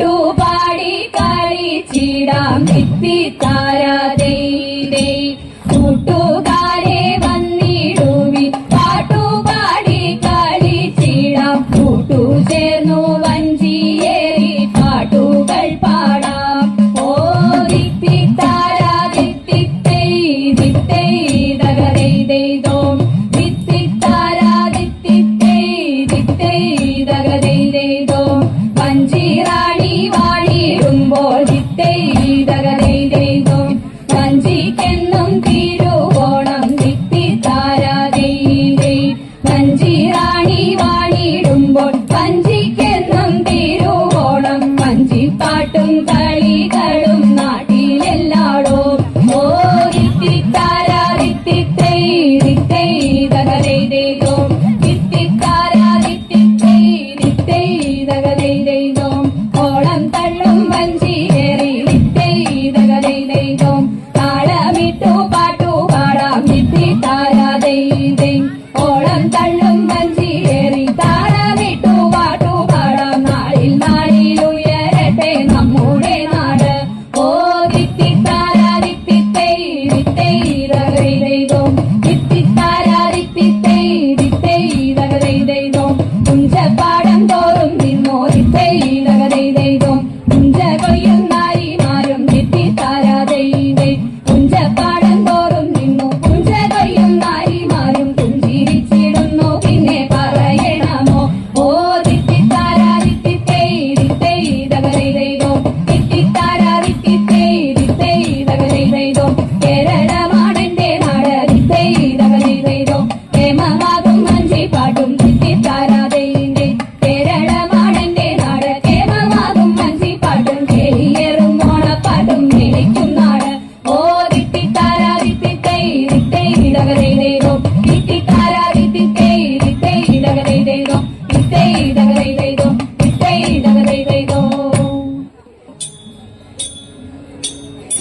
പാട്ടുപാടി കളിച്ചിടാം. ഭിത്തിത്താരാതേ കൂട്ടുകാരെ വന്നിടുവി പാട്ടുപാടി കളിച്ചിടാം. കൂട്ടുചേർന്നു വഞ്ചിയേറി പാട്ടുകൾ പാടാം. ഓ ദിത്തിത്താരാ ദിത്തിത്തൈ ദിത്തൈ ദഗദൈ ദൈദോം ദിത്തിത്താരാ ദിത്തിത്തൈ ദിത്തൈ ദഗദൈ ദൈദോം വഞ്ചിറാണി വഞ്ചിക്കെന്നും തിരുവോണം വഞ്ചിപ്പാട്ടും കളികളും നാട്ടിലെല്ലാടോ. ഓ ദിത്തൈ ദഗദൈ ദൈദോം ദിത്തിത്താരാ ദിത്തിത്തൈ ദിത്തൈ ദഗദൈ ദൈദോം ഓളം തള്ളും വഞ്ചിയേറി ദഗദൈ ദൈദോം താളമിട്ടു പാട്ടു പാടാം ദിത്തിത്താരാ ദൈ Dei Dei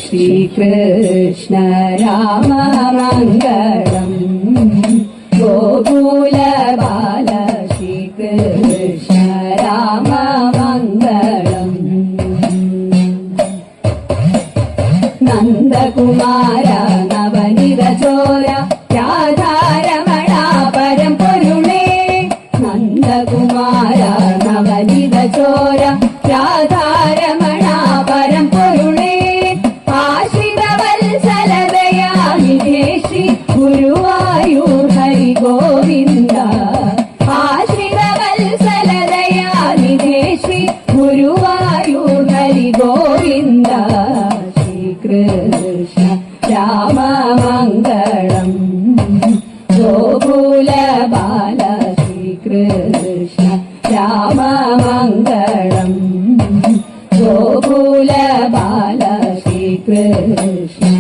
ശ്രീകൃഷ്ണ രാമ മംഗളം ഗോകുല ബാല ശ്രീകൃഷ്ണ രാമ മംഗളം നന്ദകുമാര നവനിത ചോര രാധാരമണ പരം പൊരുളേ. നന്ദകുമാര നവനിത ചോര രാധാരമണ ശ്രീകൃഷ്ണ രാമ ഗോകുല ബാല ശ്രീകൃഷ്ണ രാമമംഗളം ഗോകുല ബാല ശ്രീകൃഷ്ണ